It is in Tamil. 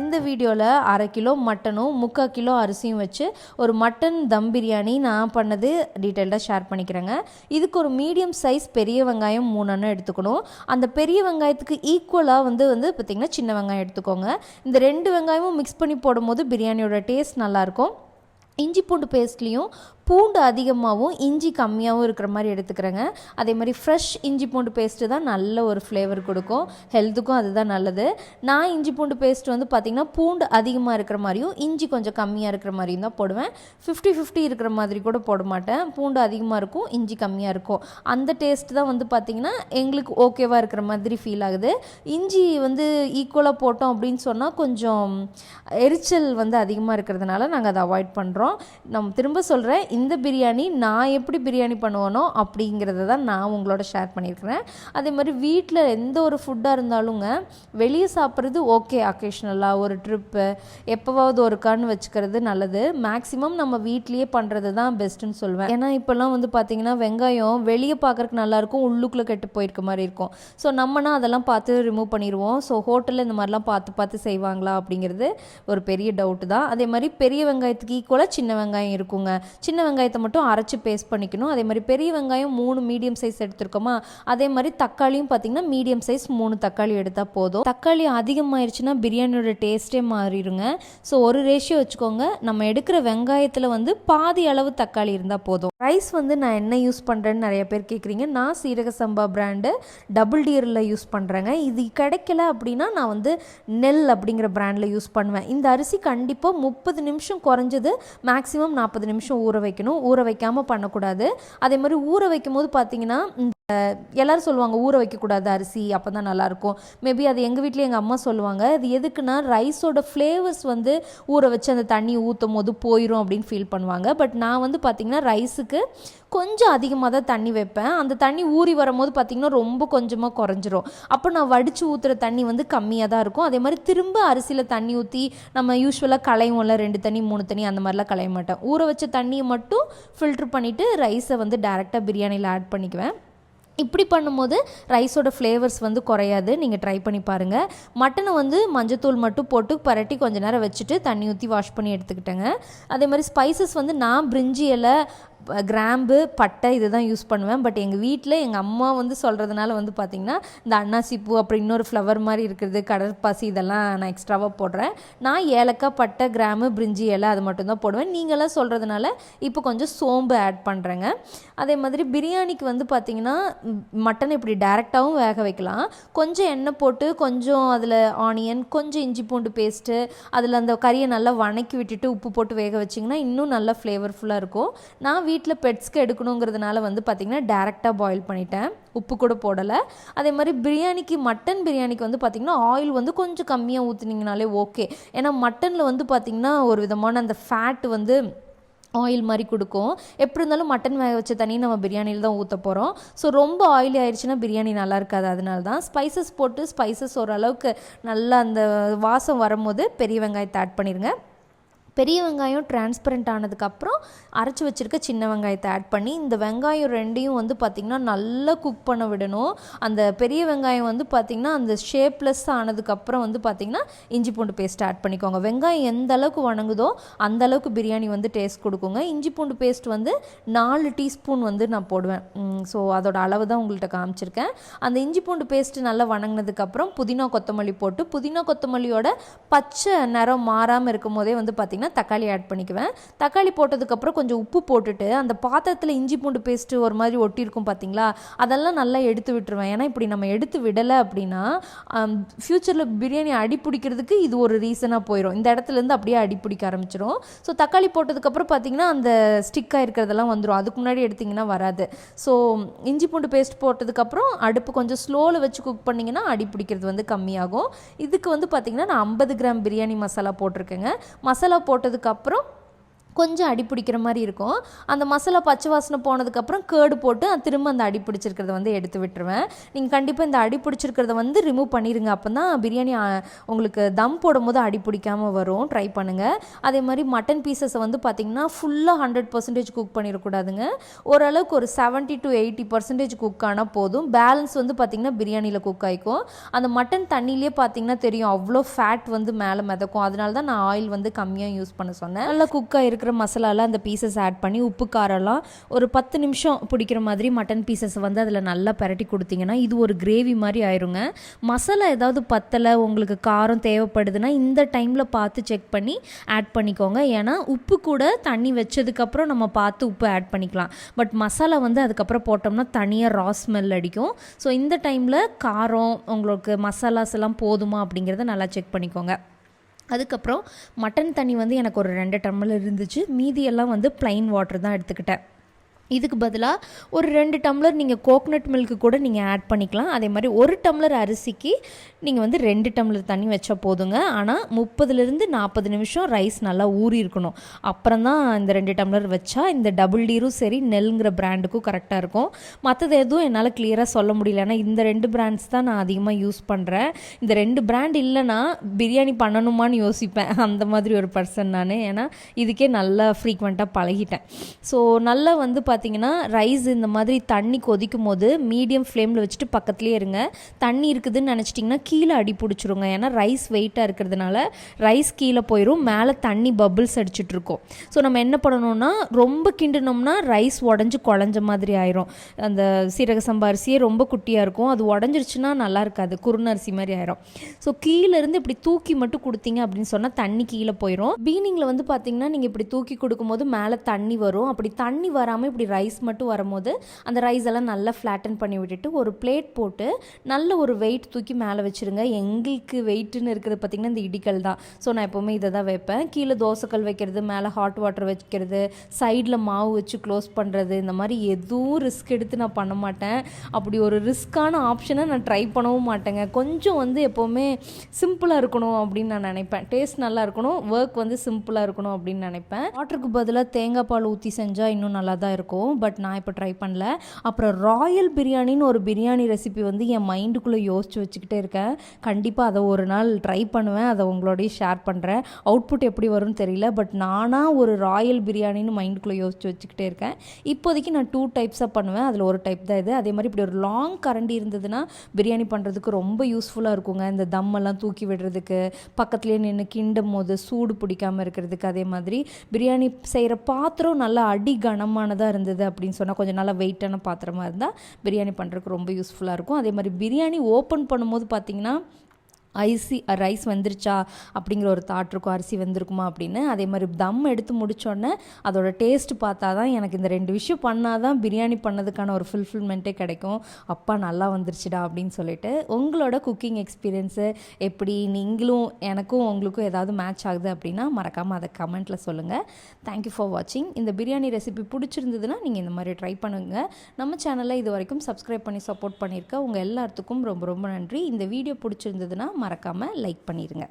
இந்த வீடியோவில் அரை கிலோ மட்டனும் முக்கால் கிலோ அரிசியும் வச்சு ஒரு மட்டன் தம் பிரியாணி நான் பண்ணது டீட்டெயில்டாக ஷேர் பண்ணிக்கிறேங்க. இதுக்கு ஒரு மீடியம் சைஸ் பெரிய வெங்காயம் மூணுன்னு எடுத்துக்கணும். அந்த பெரிய வெங்காயத்துக்கு ஈக்குவலாக வந்து வந்து பார்த்திங்கன்னா சின்ன வெங்காயம் எடுத்துக்கோங்க. இந்த ரெண்டு வெங்காயமும் மிக்ஸ் பண்ணி போடும்போது பிரியாணியோட டேஸ்ட் நல்லாயிருக்கும் இஞ்சி பூண்டு பேஸ்ட்லேயும் பூண்டு அதிகமாகவும் இஞ்சி கம்மியாகவும் இருக்கிற மாதிரி எடுத்துக்கிறேங்க. அதே மாதிரி ஃப்ரெஷ் இஞ்சி பூண்டு பேஸ்ட்டு தான் நல்ல ஒரு ஃப்ளேவர் கொடுக்கும். ஹெல்த்துக்கும் அதுதான் நல்லது. நான் இஞ்சி பூண்டு பேஸ்ட் வந்து பார்த்திங்கன்னா பூண்டு அதிகமாக இருக்கிற மாதிரியும் இஞ்சி கொஞ்சம் கம்மியாக இருக்கிற மாதிரியும் தான் போடுவேன். ஃபிஃப்டி ஃபிஃப்டி இருக்கிற மாதிரி கூட போட மாட்டேன். பூண்டு அதிகமாக இருக்கும் இஞ்சி கம்மியாக இருக்கும். அந்த டேஸ்ட் தான் வந்து பார்த்திங்கன்னா எங்களுக்கு ஓகேவாக இருக்கிற மாதிரி ஃபீல் ஆகுது. இஞ்சி வந்து ஈக்குவலாக போட்டோம் அப்படின்னு சொன்னால் கொஞ்சம் எரிச்சல் வந்து அதிகமாக இருக்கிறதுனால நாங்கள் அதை அவாய்ட் பண்ணுறோம் நம்ம திரும்ப சொல்கிறேன் இந்த பிரியாணி நான் எப்படி பிரியாணி பண்ணுவேனோ அப்படிங்கிறத தான் நான் உங்களோட ஷேர் பண்ணியிருக்கிறேன். அதே மாதிரி வீட்டில் எந்த ஒரு ஃபுட்டாக இருந்தாலுங்க வெளியே சாப்பிட்றது ஓகே அக்கேஷ்னலாக ஒரு ட்ரிப்பு எப்போவாவது ஒரு கண் வச்சுக்கிறது நல்லது. மேக்ஸிமம் நம்ம வீட்லேயே பண்ணுறது தான் பெஸ்ட்டுன்னு சொல்லுவேன் ஏன்னா இப்போல்லாம் வந்து பார்த்திங்கன்னா வெங்காயம் வெளியே பார்க்குறக்கு நல்லாயிருக்கும் உள்ளுக்குள்ளே கெட்டு போயிருக்க மாதிரி இருக்கும். ஸோ நம்மனா அதெல்லாம் பார்த்து ரிமூவ் பண்ணிடுவோம் ஸோ ஹோட்டலில் இந்த மாதிரிலாம் பார்த்து பார்த்து செய்வாங்களா அப்படிங்கிறது ஒரு பெரிய டவுட்டு தான். அதே மாதிரி பெரிய வெங்காயத்துக்கு ஈக்குவலாக சின்ன வெங்காயம் இருக்குங்க. சின்ன வெங்காயத்தை மட்டும் அரைச்சி பேஸ்ட் பண்ணிக்கணும். அதே மாதிரி பெரிய வெங்காயம் மூணு மீடியம் சைஸ் எடுத்துருக்கோமா? அதே மாதிரி தக்காளியும் பார்த்திங்கன்னா மீடியம் சைஸ் மூணு தக்காளி எடுத்தால் போதும். தக்காளி அதிகமாயிருச்சுன்னா பிரியாணியோட டேஸ்ட்டே மாறிடுங்க. ஸோ ஒரு ரேஷியோ வச்சுக்கோங்க. நம்ம எடுக்கிற வெங்காயத்தில் வந்து பாதி அளவு தக்காளி இருந்தால் போதும். ரைஸ் வந்து நான் என்ன யூஸ் பண்ணுறேன்னு நிறைய பேர் கேட்குறீங்க நான் சீரக சம்பா பிராண்டு டபுள் டியரில் யூஸ் பண்ணுறேங்க இது கிடைக்கல அப்படின்னா நான் வந்து நெல் அப்படிங்கிற பிராண்டில் யூஸ் பண்ணுவேன். இந்த அரிசி கண்டிப்பாக முப்பது நிமிஷம் குறைஞ்சது மேக்ஸிமம் நாற்பது நிமிஷம் ஊற வைக்கணும். ஊற வைக்காமல் பண்ணக்கூடாது. அதே மாதிரி ஊற வைக்கும் போது பார்த்திங்கன்னா எல்லோரும் சொல்லுவாங்க ஊற வைக்கக்கூடாது அரிசி அப்போ தான் நல்லாயிருக்கும். மேபி அது எங்கள் வீட்டிலையும் எங்கள் அம்மா சொல்லுவாங்க அது எதுக்குன்னா ரைஸோட ஃப்ளேவர்ஸ் வந்து ஊற வச்சு அந்த தண்ணி ஊற்றும் போது போயிடும் அப்படின்னு ஃபீல் பண்ணுவாங்க. பட் நான் வந்து பார்த்திங்கன்னா ரைஸுக்கு கொஞ்சம் அதிகமாக தான் தண்ணி வைப்பேன். அந்த தண்ணி ஊறி வரும்போது பார்த்திங்கன்னா ரொம்ப கொஞ்சமாக குறைஞ்சிரும். அப்போ நான் வடித்து ஊற்றுற தண்ணி வந்து கம்மியாக தான் இருக்கும். அதே மாதிரி திரும்ப அரிசியில் தண்ணி ஊற்றி நம்ம யூஸ்வலாக களையும்ல ரெண்டு தண்ணி மூணு தண்ணி அந்த மாதிரிலாம் களைய மாட்டேன். ஊற வச்ச தண்ணியை மட்டும் ஃபில்ட்ரு பண்ணிவிட்டு ரைஸை வந்து டேரெக்டாக பிரியாணியில் ஆட் பண்ணிக்குவேன். இப்படி பண்ணும்போது ரைஸோட ஃப்ளேவர்ஸ் வந்து குறையாது. நீங்கள் ட்ரை பண்ணி பாருங்கள் மட்டனை வந்து மஞ்சத்தூள் மட்டும் போட்டு பரட்டி கொஞ்ச நேரம் வச்சுட்டு தண்ணி ஊற்றி வாஷ் பண்ணி எடுத்துக்கிட்டேங்க. அதே மாதிரி ஸ்பைசஸ் வந்து நான் பிரிஞ்சி இலை கிராம்பு பட்டை இது தான் யூஸ் பண்ணுவேன். பட் எங்கள் வீட்டில் எங்கள் அம்மா வந்து சொல்கிறதுனால வந்து பார்த்திங்கன்னா இந்த அன்னாசி பூ அப்புறம் இன்னொரு ஃப்ளவர் மாதிரி இருக்கிறது கடற்பாசி இதெல்லாம் நான் எக்ஸ்ட்ராவாக போடுறேன். நான் ஏலக்காய் பட்டை கிராம்பு பிரிஞ்சி இலை அது மட்டும்தான் போடுவேன். நீங்களாம் சொல்கிறதுனால இப்போ கொஞ்சம் சோம்பு ஆட் பண்ணுறேங்க அதே மாதிரி பிரியாணிக்கு வந்து பார்த்திங்கன்னா மட்டன் இப்படி டேரெக்டாகவும் வேக வைக்கலாம். கொஞ்சம் எண்ணெய் போட்டு கொஞ்சம் அதில் ஆனியன் கொஞ்சம் இஞ்சி பூண்டு பேஸ்ட்டு அதில் அந்த கறியை நல்லா வணக்கி விட்டுட்டு உப்பு போட்டு வேக வச்சிங்கன்னா இன்னும் நல்லா ஃப்ளேவர்ஃபுல்லாக இருக்கும். நான் வீட்டில் பெட்ஸ்க்கு எடுக்கணுங்கிறதுனால வந்து பார்த்திங்கன்னா டேரெக்டாக பாயில் பண்ணிட்டேன். உப்பு கூட போடலை. அதே மாதிரி பிரியாணிக்கு மட்டன் பிரியாணிக்கு வந்து பார்த்திங்கன்னா ஆயில் வந்து கொஞ்சம் கம்மியாக ஊற்றுனீங்கனாலே ஓகே ஏன்னா மட்டனில் வந்து பார்த்திங்கன்னா ஒரு விதமான அந்த ஃபேட் வந்து ஆயில் மாதிரி கொடுக்கும். எப்படி இருந்தாலும் மட்டன் வேக வச்ச தண்ணி நம்ம பிரியாணியில் தான் ஊற்ற போகிறோம் ஸோ ரொம்ப ஆயிலி ஆயிடுச்சுன்னா பிரியாணி நல்லா இருக்காது. அதனால தான் ஸ்பைசஸ் போட்டு ஸ்பைசஸ் ஓரளவுக்கு நல்லா அந்த வாசம் வரும்போது பெரிய வெங்காயத்தை ஆட் பண்ணிடுங்க பெரிய வெங்காயம் டிரான்ஸ்பரண்ட் ஆனதுக்கப்புறம் அரைச்சி வச்சுருக்க சின்ன வெங்காயத்தை ஆட் பண்ணி இந்த வெங்காயம் ரெண்டையும் வந்து பார்த்திங்கன்னா நல்லா குக் பண்ண விடணும். அந்த பெரிய வெங்காயம் வந்து பார்த்திங்கன்னா அந்த ஷேப்லெஸ் ஆனதுக்கப்புறம் வந்து பார்த்திங்கன்னா இஞ்சி பூண்டு பேஸ்ட் ஆட் பண்ணிக்கோங்க. வெங்காயம் எந்த அளவுக்கு வணங்குதோ அந்த அளவுக்கு பிரியாணி வந்து டேஸ்ட் கொடுக்குங்க. இஞ்சி பூண்டு பேஸ்ட் வந்து நாலு டீஸ்பூன் வந்து நான் போடுவேன். ஸோ அதோட அளவு தான் உங்கள்கிட்ட காமிச்சிருக்கேன். அந்த இஞ்சி பூண்டு பேஸ்ட்டு நல்லா வணங்கினதுக்கப்புறம் புதினா கொத்தமல்லி போட்டு புதினா கொத்தமல்லியோட பச்சை நிறம் மாறாமல் இருக்கும் போதே வந்து பார்த்திங்கன்னா பார்த்தீங்கன்னா தக்காளி ஆட் பண்ணிக்குவேன். தக்காளி போட்டதுக்கப்புறம் கொஞ்சம் உப்பு போட்டுட்டு அந்த பாத்திரத்தில் இஞ்சி பூண்டு பேஸ்ட்டு ஒரு மாதிரி ஒட்டியிருக்கும் பார்த்தீங்களா அதெல்லாம் நல்லா எடுத்து விட்டுருவேன். ஏன்னா இப்படி நம்ம எடுத்து விடலை அப்படின்னா ஃப்யூச்சரில் பிரியாணி அடி பிடிக்கிறதுக்கு இது ஒரு ரீசனாக போயிடும் இந்த இடத்துலேருந்து அப்படியே அடி பிடிக்க ஆரம்பிச்சிடும் ஸோ தக்காளி போட்டதுக்கப்புறம் பார்த்தீங்கன்னா அந்த ஸ்டிக்காக இருக்கிறதெல்லாம் வந்துடும் அதுக்கு முன்னாடி எடுத்திங்கன்னா வராது. ஸோ இஞ்சி பூண்டு பேஸ்ட் போட்டதுக்கப்புறம் அடுப்பு கொஞ்சம் ஸ்லோவில் வச்சு குக் பண்ணிங்கன்னா அடி பிடிக்கிறது வந்து கம்மியாகும். இதுக்கு வந்து பார்த்திங்கன்னா நான் ஐம்பது கிராம் பிரியாணி மசாலா போட்டிருக்கேங்க. மசாலா போட்டதுக்கப்புறம் கொஞ்சம் அடி பிடிக்கிற மாதிரி இருக்கும். அந்த மசாலா பச்சை வாசனை போனதுக்கப்புறம் கேடு போட்டு திரும்ப அந்த அடி பிடிச்சிருக்கிறத வந்து எடுத்து விட்டுருவேன். நீங்கள் கண்டிப்பாக இந்த அடி பிடிச்சிருக்கிறத வந்து ரிமூவ் பண்ணிடுங்க அப்போ தான் பிரியாணி உங்களுக்கு தம் போடும்போது அடி பிடிக்காமல் வரும். ட்ரை பண்ணுங்கள் அதே மாதிரி மட்டன் பீசஸை வந்து பார்த்திங்கன்னா ஃபுல்லாக ஹண்ட்ரட் பர்சன்டேஜ் குக் பண்ணிடக்கூடாதுங்க. ஓரளவுக்கு ஒரு seventy to eighty percentage cook ஆனால் போதும். பேலன்ஸ் வந்து பார்த்திங்கன்னா பிரியாணியில் குக் ஆகிக்கும் அந்த மட்டன் தண்ணியிலே பார்த்தீங்கன்னா தெரியும். அவ்வளோ ஃபேட் வந்து மேலே மிதக்கும். அதனால தான் நான் ஆயில் வந்து கம்மியாக யூஸ் பண்ண சொன்னேன். நல்லா குக்காக இருக்கிற மசாலாலாம் அந்த பீசஸ் ஆட் பண்ணி உப்பு காரம்லாம் ஒரு பத்து நிமிஷம் பிடிக்கிற மாதிரி மட்டன் பீசஸ் வந்து அதில் நல்லா பரட்டி கொடுத்தீங்கன்னா இது ஒரு கிரேவி மாதிரி ஆயிருங்க. மசாலா ஏதாவது பத்தலை உங்களுக்கு காரம் தேவைப்படுதுன்னா இந்த டைமில் பார்த்து செக் பண்ணி ஆட் பண்ணிக்கோங்க. ஏன்னா உப்பு கூட தண்ணி வச்சதுக்கப்புறம் நம்ம பார்த்து உப்பு ஆட் பண்ணிக்கலாம். பட் மசாலா வந்து அதுக்கப்புறம் போட்டோம்னா தனியாக ரா ஸ்மெல் அடிக்கும். ஸோ இந்த டைமில் காரம் உங்களுக்கு மசாலாஸ் எல்லாம் போதுமா அப்படிங்கிறத நல்லா செக் பண்ணிக்கோங்க. அதுக்கப்புறம் மட்டன் தண்ணி வந்து எனக்கு ஒரு ரெண்டு டம்ளர் இருந்துச்சு. மீதி எல்லாம் வந்து ப்ளைன் வாட்டர் தான் எடுத்துக்கிட்டேன். இதுக்கு பதிலாக ஒரு ரெண்டு டம்ளர் நீங்கள் கோகனட் மில்க்கு கூட நீங்கள் ஆட் பண்ணிக்கலாம். அதே மாதிரி ஒரு டம்ளர் அரிசிக்கு நீங்கள் வந்து ரெண்டு டம்ளர் தண்ணி வச்சா போதுங்க. ஆனால் முப்பதுலேருந்து நாற்பது நிமிஷம் ரைஸ் நல்லா ஊறி இருக்கணும். அப்புறம் தான் இந்த ரெண்டு டம்ளர் வச்சா இந்த டபுள் டீரும் சரி நெல்ங்கிற பிராண்டுக்கும் கரெக்டாக இருக்கும். மற்றது எதுவும் என்னால் கிளியராக சொல்ல முடியல. ஏன்னா இந்த ரெண்டு பிராண்ட்ஸ் தான் நான் அதிகமாக யூஸ் பண்ணுறேன் இந்த ரெண்டு பிராண்ட் இல்லைன்னா பிரியாணி பண்ணணுமான்னு யோசிப்பேன். அந்த மாதிரி ஒரு பர்சன் நான். ஏன்னா இதுக்கே நல்லா ஃப்ரீக்வெண்ட்டாக பழகிட்டேன். ஸோ நல்லா வந்து பார்த்து பார்த்தீங்கன்னா ரைஸ் இந்த மாதிரி தண்ணி கொதிக்கும் போது மீடியம் ஃப்ளேமில் வச்சுட்டு பக்கத்துலேயே இருங்க. தண்ணி இருக்குதுன்னு நினச்சிட்டிங்கன்னா கீழே அடி பிடிச்சிருங்க. ஏன்னா ரைஸ் வெயிட்டாக இருக்கிறதுனால ரைஸ் கீழே போயிடும் மேலே தண்ணி பபிள்ஸ் அடிச்சிட்ருக்கோம் ஸோ நம்ம என்ன பண்ணணும்னா ரொம்ப கிண்டினோம்னா ரைஸ் உடஞ்சி குழஞ்ச மாதிரி ஆயிரும். அந்த சீரக சம்பா அரிசியே ரொம்ப குட்டியாக இருக்கும். அது உடஞ்சிருச்சுன்னா நல்லா இருக்காது. குருண அரிசி மாதிரி ஆயிரும். ஸோ கீழே இருந்து இப்படி தூக்கி மட்டும் கொடுத்தீங்க அப்படின்னு சொன்னால் தண்ணி கீழே போயிடும் பீனிங்கில் வந்து பார்த்தீங்கன்னா நீங்கள் இப்படி தூக்கி கொடுக்கும்போது மேலே தண்ணி வரும். அப்படி தண்ணி வராமல் இப்படி ரைஸ் மட்டும் வரும்போது அந்த ரைஸ் எல்லாம் நல்லா ஃப்ளாட்டன் பண்ணி விட்டுட்டு ஒரு பிளேட் போட்டு நல்ல ஒரு வெயிட் தூக்கி மேலே வச்சுருங்க. எங்களுக்கு வெயிட்டுன்னு இருக்கிறது பார்த்திங்கன்னா இந்த இடிக்கல் தான். ஸோ நான் எப்போவுமே இதை தான் வைப்பேன். கீழே தோசைக்கல் வைக்கிறது மேலே ஹாட் வாட்டர் வைக்கிறது சைடில் மாவு வச்சு க்ளோஸ் பண்ணுறது இந்த மாதிரி எதுவும் ரிஸ்க் எடுத்து நான் பண்ண மாட்டேன். அப்படி ஒரு ரிஸ்க்கான ஆப்ஷனை நான் ட்ரை பண்ணவும் மாட்டேங்க. கொஞ்சம் வந்து எப்போவுமே சிம்பிளாக இருக்கணும் அப்படின்னு நான் நினைப்பேன். டேஸ்ட் நல்லா இருக்கணும் ஒர்க் வந்து சிம்பிளாக இருக்கணும் அப்படின்னு நினைப்பேன். வாட்டருக்கு பதிலாக தேங்காய் பால் ஊற்றி செஞ்சால் இன்னும் நல்லா தான் இருக்கும். பட் நான் இப்போ ட்ரை பண்ணல. அப்புறம் ராயல் பிரியாணின்னு ஒரு பிரியாணி ரெசிபி வந்து என் மைண்டுக்குள்ளே யோசிச்சு வச்சுக்கிட்டே இருக்கேன். கண்டிப்பாக அதை ஒரு நாள் ட்ரை பண்ணுவேன் அதை உங்களோடய ஷேர் பண்ணுறேன் அவுட்புட் எப்படி வரும்னு தெரியல பட் நானாக ஒரு ராயல் பிரியாணின்னு மைண்டுக்குள்ளே யோசிச்சு வச்சுக்கிட்டே இருக்கேன். இப்போதைக்கு நான் டூ டைப்ஸாக பண்ணுவேன் அதில் ஒரு டைப் தான் இது. அதே மாதிரி இப்படி ஒரு லாங் கரண்டி இருந்ததுன்னா பிரியாணி பண்ணுறதுக்கு ரொம்ப யூஸ்ஃபுல்லாக இருக்குங்க. இந்த தம்மெல்லாம் தூக்கி விடுறதுக்கு பக்கத்துலேயே நின்று கிண்டும் போது சூடு பிடிக்காமல் இருக்கிறதுக்கு அதே மாதிரி. பிரியாணி செய்கிற பாத்திரம் நல்லா அடி கனமானதாக இருந்தது. அப்படின்னு சொன்னால் கொஞ்சம் நல்லா வெயிட்டான பாத்திரமா இருந்தால் பிரியாணி பண்ணுறதுக்கு ரொம்ப யூஸ்ஃபுல்லாக இருக்கும். அதே மாதிரி பிரியாணி ஓப்பன் பண்ணும்போது பார்த்திங்கன்னா ஐசி ரைஸ் வந்துருச்சா அப்படிங்கிற ஒரு தாட் இருக்கும். அரிசி வந்திருக்குமா அப்படின்னு. அதே மாதிரி தம் எடுத்து முடித்தோடனே அதோட டேஸ்ட் பார்த்தா தான் எனக்கு இந்த ரெண்டு விஷயம் பண்ணால் தான் பிரியாணி பண்ணதுக்கான ஒரு ஃபுல்ஃபில்மெண்ட்டே கிடைக்கும். அப்பா நல்லா வந்துருச்சுடா அப்படின்னு சொல்லிட்டு உங்களோட குக்கிங் எக்ஸ்பீரியன்ஸு எப்படி நீங்களும் எனக்கும் உங்களுக்கும் ஏதாவது மேட்ச் ஆகுது அப்படின்னா மறக்காமல் அதை கமெண்ட்டில் சொல்லுங்கள் தேங்க்யூ ஃபார் வாட்சிங் இந்த பிரியாணி ரெசிபி பிடிச்சிருந்ததுன்னா நீங்கள் இந்த மாதிரி ட்ரை பண்ணுங்கள் நம்ம சேனலில் இது வரைக்கும் சப்ஸ்கிரைப் பண்ணி சப்போர்ட் பண்ணியிருக்க உங்கள் எல்லாத்துக்கும் ரொம்ப ரொம்ப நன்றி. இந்த வீடியோ பிடிச்சிருந்ததுன்னா மறக்காமல் லைக் பண்ணிடுங்க